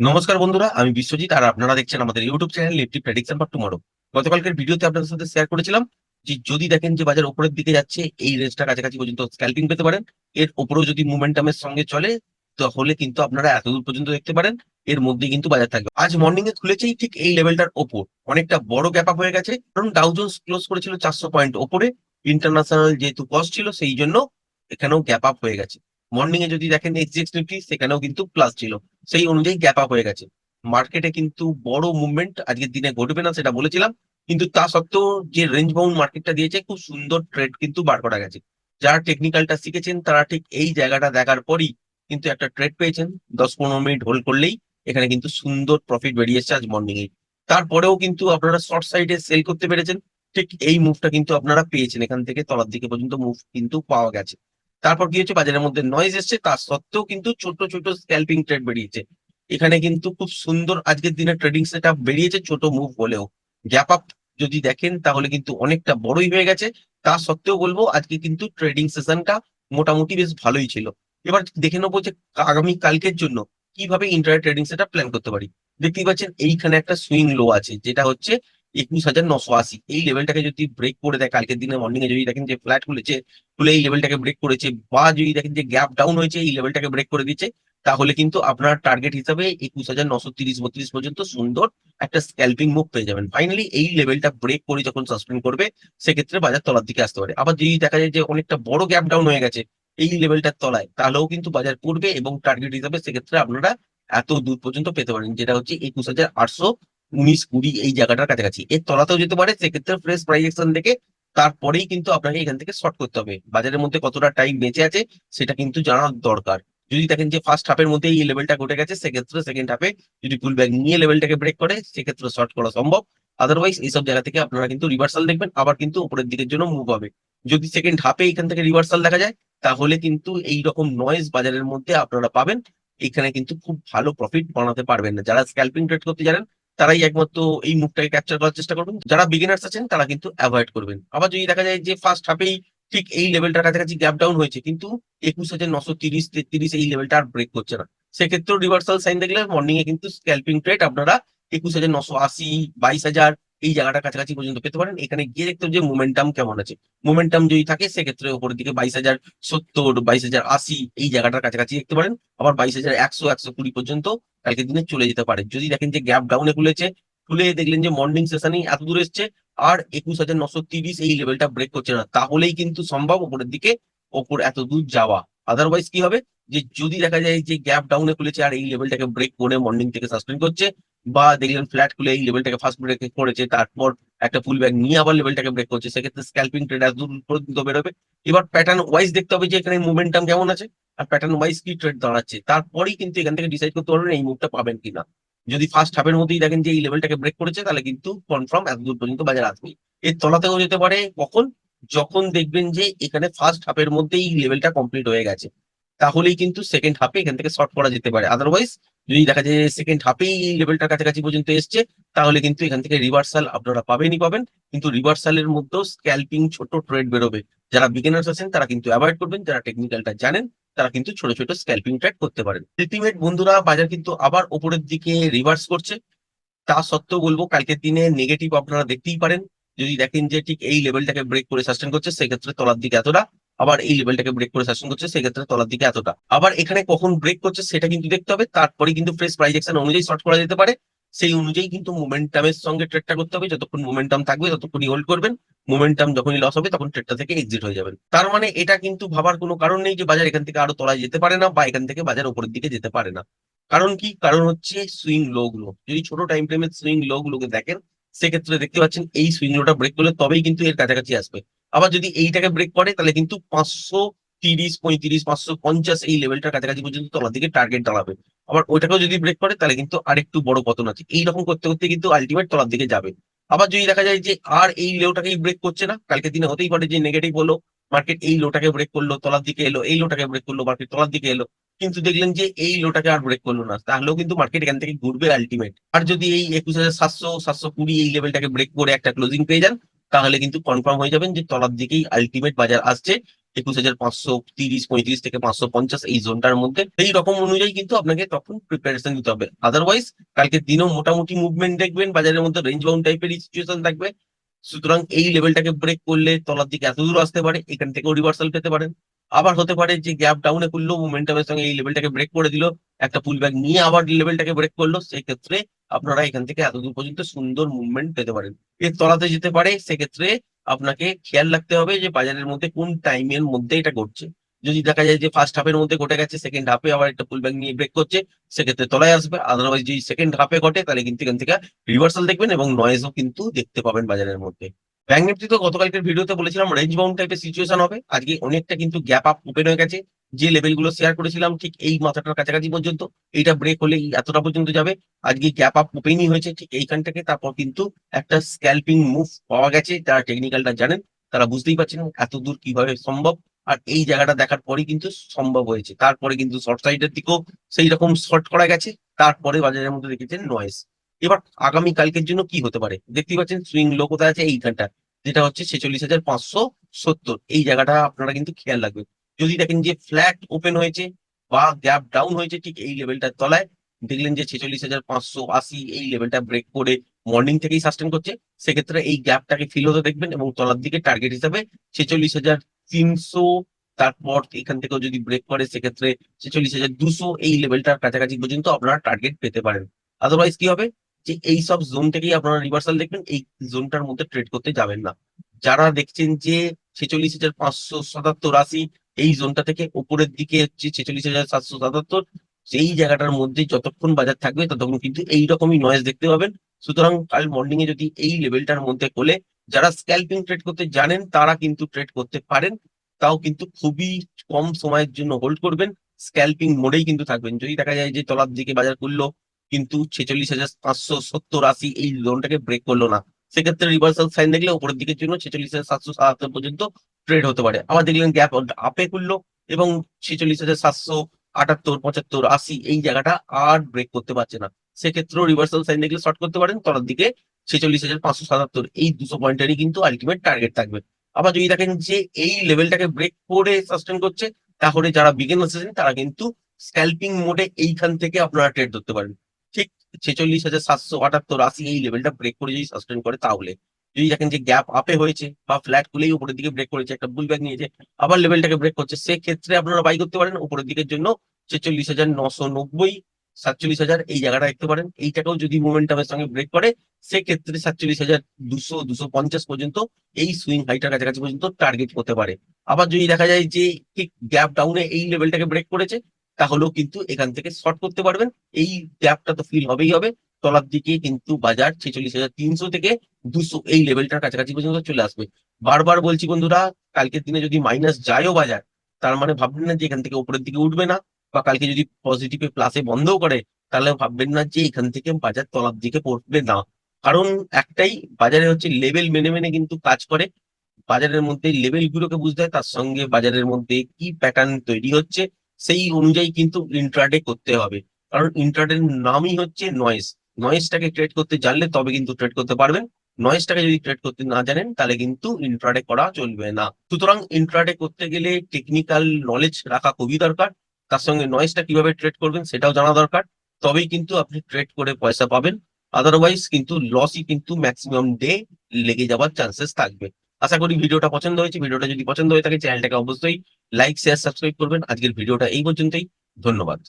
নমস্কার বন্ধুরা, আমি বিশ্বজিৎ, আর আপনারা দেখছেন আমাদের YouTube channel Nifty prediction for tomorrow গতকালকের ভিডিওতে আপনাদের সাথে শেয়ার করেছিলাম যে যদি দেখেন যে বাজার উপরের দিকে যাচ্ছে, এই রেঞ্জটা কাছাকাছি পর্যন্ত স্ক্যাল্পিং পেতে পারেন। এর উপরেও যদি মুভমেন্টামের সঙ্গে চলে, তাহলে কিন্তু আপনারা এত দূর পর্যন্ত দেখতে পারেন, এর মধ্যে কিন্তু বাজার থাকবে। আজ মর্নিং এ খুলেছেই ঠিক এই লেভেলটার ওপর। অনেকটা বড় গ্যাপ আপ হয়ে গেছে, কারণ ডাউজন্স ক্লোজ করেছিল চারশো পয়েন্ট ওপরে। ইন্টারন্যাশনাল যেহেতু কস্ট ছিল, সেই জন্য এখানেও গ্যাপ আপ হয়ে গেছে। মর্নিং এ যদি দেখেন এক্সিএক্স নিফটি সেখানেও কিন্তু প্লাস ছিল। সেই অনুযায়ী গ্যাপ আপ হয়ে গেছে। মার্কেটে কিন্তু বড় মুভমেন্ট আজকের দিনে ঘটবে না সেটা বলেছিলাম। কিন্তু তা সত্ত্বেও যে রেঞ্জ বাউন্ড মার্কেটটা দিয়েছে, খুব সুন্দর ট্রেড কিন্তু বার করা গেছে। যারা টেকনিক্যালটা শিখেছেন, তারা ঠিক এই জায়গাটা দেখার পরই কিন্তু একটা ট্রেড পেয়েছেন। দশ পনেরো মিনিট হোল্ড করলেই এখানে কিন্তু সুন্দর প্রফিট বেরিয়ে এসছে আজ মর্নিং এ। তারপরেও কিন্তু আপনারা শর্ট সাইডে সেল করতে পেরেছেন। ঠিক এই মুভটা কিন্তু আপনারা পেয়েছেন। এখান থেকে তলার দিকে পর্যন্ত মুভ কিন্তু পাওয়া গেছে। তারপর কি হচ্ছে? বাজারের মধ্যে নয়েজ এসছে তার সত্ত্বেও কিন্তু ছোট ছোট স্ক্যাল্পিং ট্রেড বেরিয়েছে। এখানে কিন্তু খুব সুন্দর আজকের দিনে ট্রেডিং সেট বেরিয়েছে ছোট মুভ হলেও গ্যাপ আপ যদি দেখেন, তাহলে কিন্তু অনেকটা বড়ই হয়ে গেছে। তা সত্ত্বেও বলব, আজকে কিন্তু ট্রেডিং সেশনটা মোটামুটি বেশ ভালোই ছিল। এবার দেখে নেব যে আগামী কালকের জন্য কীভাবে ইন্টারনেট ট্রেডিং সেটা প্ল্যান করতে পারি। দেখতেই পাচ্ছেন, এইখানে একটা সুইং লো আছে, যেটা হচ্ছে একুশ হাজার নশো আশি। এই লেভেলটাকে যদি ব্রেক করে দেয়, কালকের দিনে মর্নিং এ যদি দেখেন যে ফ্ল্যাট খুলেছে, খুলে এই লেভেলটাকে ব্রেক করেছে, বা যদি দেখেন যে গ্যাপ ডাউন হয়েছে, এই লেভেলটাকে ব্রেক করে দিচ্ছে, তাহলে কিন্তু আপনার টার্গেট হিসাবে একুশ হাজার নশো তিরিশ বত্রিশ পর্যন্ত সুন্দর একটা স্ক্যাল্পিং মুভ পেয়ে যাবেন। ফাইনালি এই লেভেলটা ব্রেক করে যখন সাসপেন্ড করবে, সেক্ষেত্রে বাজার তলার দিকে আসতে পারে। আবার যদি দেখা যায় যে অনেকটা বড় গ্যাপ ডাউন হয়ে গেছে এই লেভেলটার তলায়, তাহলেও কিন্তু বাজার পড়বে এবং টার্গেট হিসাবে সেক্ষেত্রে আপনারা এত দূর পর্যন্ত পেতে পারেন, যেটা হচ্ছে একুশ হাজার আটশো উনিশ, কুড়ি এই জায়গাটার কাছাকাছি। এর তলাতেও যেতে পারে, সেক্ষেত্রে ফ্রেশ প্রাইজেকশন দেখে তারপরেই কিন্তু আপনাকে এখান থেকে শর্ট করতে হবে। বাজারের মধ্যে কতটা টাইম বেঁচে আছে, সেটা কিন্তু জানার দরকার। যদি দেখেন যে ফার্স্ট হাফের মধ্যে এই লেভেলটা ঘটে গেছে, সেক্ষেত্রে সেকেন্ড হাফে যদি ফুল ব্যাগ নিয়ে লেভেলটাকে ব্রেক করে, সেক্ষেত্রে শর্ট করা সম্ভব। আদারওয়াইজ এইসব জায়গা থেকে আপনারা কিন্তু রিভার্সাল দেখবেন, আবার কিন্তু উপরের দিকের জন্য মুভ হবে। যদি সেকেন্ড হাফে এখান থেকে রিভার্সাল দেখা যায়, তাহলে কিন্তু এই রকম নয়েজ বাজারের মধ্যে আপনারা পাবেন। এখানে কিন্তু খুব ভালো প্রফিট বানাতে পারবেন না। যারা স্ক্যাল্পিং ট্রেড করতে জানেন তারাই একমাত্র এই মুভটাকে ক্যাপচার করার চেষ্টা করবেন। যারা বিগিনার্স আছেন, তারা কিন্তু অ্যাভয়েড করবেন। আবার যদি দেখা যায় যে ফার্স্ট হাফেই ঠিক এই লেভেলটার কাছাকাছি গ্যাপ ডাউন হয়েছে, কিন্তু একুশ হাজার নশো তিরিশ, তেত্রিশ এই লেভেলটা আর ব্রেক করছে না। সেক্ষেত্রেও রিভার্সাল সাইন দেখলে মর্নিং এ কিন্তু স্ক্যালপিং ট্রেড আপনারা একুশ হাজার নশো আশি, বাইশ হাজার এই জায়গাটা কাছাকাছি পর্যন্ত পেতে পারেন। এখানে গিয়ে দেখতে যে মোমেন্টাম কেমন আছে। মোমেন্টাম যদি থাকে, সেক্ষেত্রে উপরের দিকে বাইশ হাজার সত্তর, বাইশ হাজার আশি, এই জায়গাটার কাছাকাছি দেখতে পারেন। আবার বাইশ হাজার একশো একশো কুড়ি পর্যন্ত কালকের দিনে চলে যেতে পারে। যদি দেখেন যে গ্যাপ ডাউনে খুলেছে, খুলে দেখলেন যে মর্নিং সেশনেই এত দূর এসছে, আর একুশ হাজার নশো তিরিশ এই লেভেলটা ব্রেক করছে না, তাহলেই কিন্তু সম্ভব ওপরের দিকে ওপর এত দূর যাওয়া। আদারওয়াইজ কি হবে? যে যদি দেখা যায় যে গ্যাপ ডাউনে খুলেছে আর এই লেভেলটাকে ব্রেক করে মর্নিং থেকে সাসপেন্ড করছে বা দেখলেন ফ্ল্যাট খুলে এই লেভেলটাকে ফার্স্ট ব্রেক করেছে, তারপর একটা ফুল ব্যাগ নিয়ে আবার লেভেলটাকে ব্রেক করছে। সেক্ষেত্রে স্ক্যাল্পিং ট্রেড এত দূর পর্যন্ত বেরোবে। এবার প্যাটার্ন ওয়াইজ দেখতে হবে যে এখানে মোমেন্টাম কেমন আছে, আর প্যাটার্ন ওয়াইজ কি ট্রেড দাঁড়াচ্ছে। তারপরেই কিন্তু এখান থেকে ডিসাইড করতে পারবেন এই মুভটা পাবেন কিনা। যদি ফার্স্ট হাফের মধ্যেই দেখেন যে এই লেভেলটাকে ব্রেক করেছে, তাহলে কিন্তু কনফার্ম এত দূর পর্যন্ত বাজার আসবে। এর তলাতেও যেতে পারে কখন? যখন দেখবেন যে এখানে ফার্স্ট হাফের মধ্যেই লেভেলটা কমপ্লিট হয়ে গেছে। তাহলেই কিন্তু সেকেন্ড হাফে এখান থেকে শর্ট করা যেতে পারে। আদারওয়াইজ যদি দেখা যায় সেকেন্ড হাফেই লেভেলটার কাছাকাছি পর্যন্ত এসছে, তাহলে কিন্তু এখান থেকে রিভার্সাল আপনারা পাবেনই পাবেন। কিন্তু রিভার্সালের মধ্যেও স্ক্যাল্পিং ছোট ট্রেড বেরোবে। যারা বিগিনার্স আছেন, তারা কিন্তু অ্যাভয়েড করবেন। যারা টেকনিক্যালটা জানেন, তারা কিন্তু ছোট ছোট স্ক্যাল্পিং ট্রেড করতে পারেন। আলটিমেট বন্ধুরা, বাজার কিন্তু আবার উপরের দিকে রিভার্স করছে। তা সত্ত্বেও বলব কালকের দিনে নেগেটিভ আপনারা দেখতেই পারেন। যদি দেখেন যে ঠিক এই লেভেলটাকে ব্রেক করে সাস্টেন করছে, সেক্ষেত্রে তলার দিকে এতটা আবার এই লেভেলটাকে ব্রেক করে সাস্টেন করছে, সেক্ষেত্রে তলার দিকে এতটা। আবার এখানে কখন ব্রেক করছে সেটা কিন্তু দেখতে হবে তারপরে কিন্তু ফ্রেশ প্রাইস অ্যাকশন অনুযায়ী শর্ট করা যেতে পারে। সেই অনুযায়ী কিন্তু মোমেন্টামের সঙ্গে ট্রেডটা করতে হবে, যতক্ষণ মোমেন্টাম থাকবে, ততক্ষণই হোল্ড করবেন। মোমেন্টাম যখনই লস হবে, তখন ট্রেডটা থেকে এক্সিট হয়ে যাবেন। তার মানে এটা কিন্তু ভাবার কোনো কারণ নেই যে বাজার এখান থেকে আরও তলায় যেতে পারে না বা এখান থেকে বাজার উপরের দিকে যেতে পারে না। কারণ কি? কারণ হচ্ছে সুইং লো গুলো। যদি ছোট টাইম ফ্রেমের সুইং লো গুলোকে দেখেন, সেক্ষেত্রে দেখতে পাচ্ছেন এই সুইং লোটা ব্রেক করলে তবেই কিন্তু এর কাছাকাছি আসবে। আবার যদি এইটাকে ব্রেক করে, তাহলে কিন্তু পাঁচশো তিরিশ, পঁয়ত্রিশ, পাঁচশো পঞ্চাশ এই লেভেলটার কাছাকাছি পর্যন্ত তলার দিকে টার্গেট দাঁড়াবে। আবার ওইটাকেও যদি ব্রেক করে, তাহলে কিন্তু আরেকটু বড় পতন আছে। এইরকম করতে করতে কিন্তু আলটিমেট তলার দিকে যাবে। আবার যদি দেখা যায় যে আর এই লোটাকেই ব্রেক করছে না কালকে দিনে হতেই পারে যে নেগেটিভ হলো মার্কেট এই লোটাকে ব্রেক করল, তলার দিকে এলো, এই লোটাকে ব্রেক করল মার্কেট তলার দিকে এলো, কিন্তু দেখলেন যে এই লোটাকে আর ব্রেক করল না, তাহলেও কিন্তু মার্কেট এখান থেকে ঘুরবে আলটিমেট আর যদি এই একুশ হাজার সাতশো সাতশো কুড়ি এই লেভেলটাকে ব্রেক করে একটা ক্লোজিং পেয়ে যান তাহলে কিন্তু কনফার্ম হয়ে যাবেন যে তলার দিকেই আলটিমেট বাজার আসছে। একুশ হাজার পাঁচশো তিরিশ, পঁয়ত্রিশ থেকে পাঁচশো পঞ্চাশ এই জোনটার মধ্যে। এই রকম অনুযায়ী কিন্তু আপনাকে তখন প্রিপারেশন দিতে হবে। আদারওয়াইজ কালকে দিনও মোটামুটি মুভমেন্ট দেখবেন, বাজারের মধ্যে রেঞ্জ বাউন্ড টাইপের সিচুয়েশন থাকবে। সুতরাং এই লেভেলটাকে ব্রেক করলে তলার দিকে এত দূর আসতে পারে, এখান থেকেও রিভার্সাল পেতে পারেন। আবার হতে পারে যে গ্যাপ ডাউনে করল মোমেন্টামের সঙ্গে এই লেভেলটাকে ব্রেক করে দিল, একটা পুল ব্যাক নিয়ে আবার লেভেলটাকে ব্রেক করল সেই ক্ষেত্রে আপনারা এখান থেকে এতদূর পর্যন্ত সুন্দর মুভমেন্ট পেতে পারেন। এর তলাতে যেতে পারে, সেক্ষেত্রে আপনাকে খেয়াল রাখতে হবে যে বাজারের মধ্যে কোন টাইমের মধ্যে এটা ঘটছে। যদি দেখা যায় যে ফার্স্ট হাফের মধ্যে ঘটে গেছে সেকেন্ড হাফে আবার একটা পুল ব্যাক নিয়ে ব্রেক করছে, সেক্ষেত্রে তলায় আসবে। আদারওয়াইজ যদি সেকেন্ড হাফে ঘটে, তাহলে কিন্তু এখান থেকে রিভার্সাল দেখবেন এবং নয়েজও কিন্তু দেখতে পাবেন বাজারের মধ্যে। ব্যাংক নিফটি তো গতকালকের ভিডিওতে বলেছিলাম রেঞ্জ বাউন্ড টাইপের সিচুয়েশন হবে। আজকে অনেকটা কিন্তু গ্যাপ আপ ওপেন হয়ে গেছে। যে লেভেলগুলো শেয়ার করেছিলাম, ঠিক এই মাথাটার কাছাকাছি পর্যন্ত, এইটা ব্রেক হলে এতটা পর্যন্ত যাবে। আজকে গ্যাপ আপ ওপেনই হয়েছে, ঠিক এইখান থেকে তারপর কিন্তু একটা স্ক্যাল্পিং মুভ পাওয়া গেছে। যারা টেকনিক্যালটা জানেন, তারা বুঝতেই পারছেন এত দূর কীভাবে সম্ভব। আর এই জায়গাটা দেখার পরে কিন্তু সম্ভব হয়েছে। তারপরে কিন্তু শর্ট সাইডের দিকেও সেই রকম শর্ট করা গেছে। তারপরে বাজারের মধ্যে দেখেছেন নয়েস এবার আগামী কালকের জন্য কি হতে পারে? দেখতেই পাচ্ছেন সুইং লো কোথায় আছে? এইখানটা যেটা হচ্ছে ছেচল্লিশ হাজার পাঁচশো সত্তর। এই জায়গাটা আপনারা কিন্তু খেয়াল রাখবেন। যদি দেখেন যে ফ্ল্যাট ওপেন হয়েছে বা গ্যাপ ডাউন হয়েছে, ঠিক এই লেভেলটার তলায়, দেখলেন যে ছেচল্লিশ হাজার পাঁচশো আশি এই লেভেলটা ব্রেক করে মর্নিং থেকেই সাস্টেন করছে, সেক্ষেত্রে এই গ্যাপটাকে ফিল হতে দেখবেন এবং তলার দিকে টার্গেট হিসাবে ছেচল্লিশ হাজার তিনশো, তারপর এখান থেকেও যদি ব্রেক করে, সেক্ষেত্রে ছেচল্লিশ হাজার দুশো এই লেভেলটার কাছাকাছি পর্যন্ত আপনারা টার্গেট পেতে পারেন। আদারওয়াইজ কি হবে? যে এই সব জোন থেকেই আপনারা রিভার্সাল দেখবেন, এই জোনটার মধ্যে ট্রেড করতে যাবেন না। যারা দেখছেন যে ছেচল্লিশ হাজার পাঁচশো সাতাত্তর আশি এই জোনটা থেকে উপরের দিকে হচ্ছে ছেচল্লিশ হাজার সাতশো সাতাত্তর, সেই জায়গাটার মধ্যে যতক্ষণ বাজার থাকবে ততক্ষণ কিন্তু এই রকমই নয়েজ দেখতে পাবেন। সুতরাং কাল মর্নিং এ যদি এই লেভেলটার মধ্যে কোলে যারা স্ক্যাল্পিং ট্রেড করতে জানেন, তারা কিন্তু ট্রেড করতে পারেন। তাও কিন্তু খুবই কম সময়ের জন্য হোল্ড করবেন। স্ক্যাল্পিং মোডেই কিন্তু থাকবেন। যদি দেখা যায় যে তলার দিকে বাজার করল কিন্তু ছেচল্লিশ হাজার পাঁচশো সত্তর আশি এই জোনটাকে ব্রেক করল না। সেক্ষেত্রে রিভার্সাল সাইন দেখলে উপরের দিকের জন্য ছেচল্লিশ হাজার সাতশো সাতাত্তর পর্যন্ত ট্রেড হতে পারে। আবার দেখলেন গ্যাপ আপে করল এবং ছেচল্লিশ হাজার সাতশো আটাত্তর, পঁচাত্তর আশি এই জায়গাটা আর ব্রেক করতে পারছে না। সেক্ষেত্রেও রিভার্সাল সাইন দেখলে শর্ট করতে পারেন, তলার দিকে ছেচল্লিশ হাজার পাঁচশো সাতাত্তর, এই দুশো পয়েন্টেরই কিন্তু আলটিমেট টার্গেট থাকবে। আবার যদি দেখেন যে এই লেভেলটাকে ব্রেক করে সাস্টেন করছে, তাহলে যারা বিগিন আছেন, তারা কিন্তু স্ক্যাল্পিং মোডে এইখান থেকে আপনারা ট্রেড ধরতে পারেন। ছেচল্লিশ হাজার সাতশো আটাত্তর আশি এই লেভেলটা ব্রেক করে যদি সাস্টেন করে তাহলে। যদি দেখেন যে গ্যাপ আপে হয়েছে বা ফ্ল্যাট খুলেই উপরের দিকে ব্রেক করেছে, একটা বুল ব্যাগ নিয়েছে, আবার লেভেলটাকে ব্রেক করছে, সেক্ষেত্রে আপনারা বাই করতে পারেন উপরের দিকের জন্য ছেচল্লিশ হাজার নশো নব্বই, সাতচল্লিশ হাজার এই জায়গাটা দেখতে পারেন। এইটাকেও যদি মোমেন্টামের সঙ্গে ব্রেক করে, সেক্ষেত্রে সাতচল্লিশ হাজার দুশো দুশো পঞ্চাশ পর্যন্ত এই সুইং হাইটার কাছাকাছি পর্যন্ত টার্গেট করতে পারে। আবার যদি দেখা যায় যে ঠিক গ্যাপ ডাউনে এই লেভেলটাকে ব্রেক করেছে তাহলেও কিন্তু এখান থেকে শর্ট করতে পারবেন। এই গ্যাপটা তো ফিল হবেই হবে। তলার দিকে কিন্তু বাজার ছেচল্লিশ হাজার তিনশো থেকে দুশো এই লেভেলটার কাছাকাছি পর্যন্ত চলে আসবে। বারবার বলছি বন্ধুরা, কালকের দিনে যদি মাইনাস যায়ও বাজার, তার মানে ভাববেন না যে এখান থেকে উপরের দিকে উঠবে না, বা কালকে যদি পজিটিভে প্লাসে বন্ধও করে, তাহলে ভাববেন না যে এখান থেকে বাজার তলার দিকে পড়বে না। কারণ একটাই, বাজারে হচ্ছে লেভেল মেনে মেনে কিন্তু কাজ করে। বাজারের মধ্যে লেভেল গুলোকে বুঝতে হয়, তার সঙ্গে বাজারের মধ্যে কি প্যাটার্ন তৈরি হচ্ছে সেই অনুযায়ী কিন্তু ইন্ট্রাডে করতে হবে। কারণ ইন্ট্রাডের নামই হচ্ছে নয়েস নয়েসটাকে ট্রেড করতে জানলে তবে কিন্তু ট্রেড করতে পারবেন। নয়েসটাকে যদি ট্রেড করতে না জানেন, তাহলে কিন্তু ইন্ট্রাডে করা চলবে না। সুতরাং ইন্ট্রাডে করতে গেলে টেকনিক্যাল নলেজ রাখা খুবই দরকার। তার সঙ্গে নয়েসটা কীভাবে ট্রেড করবেন সেটাও জানা দরকার। তবেই কিন্তু আপনি ট্রেড করে পয়সা পাবেন। আদারওয়াইজ কিন্তু লসই কিন্তু ম্যাক্সিমাম ডে লেগে যাওয়ার চান্সেস থাকবে। আশা করি ভিডিওটা পছন্দ হয়েছে। ভিডিওটা যদি পছন্দ হয়ে থাকে চ্যানেলটাকে অবশ্যই লাইক শেয়ার সাবস্ক্রাইব করবেন। আজকের ভিডিওটা এই পর্যন্তই। ধন্যবাদ।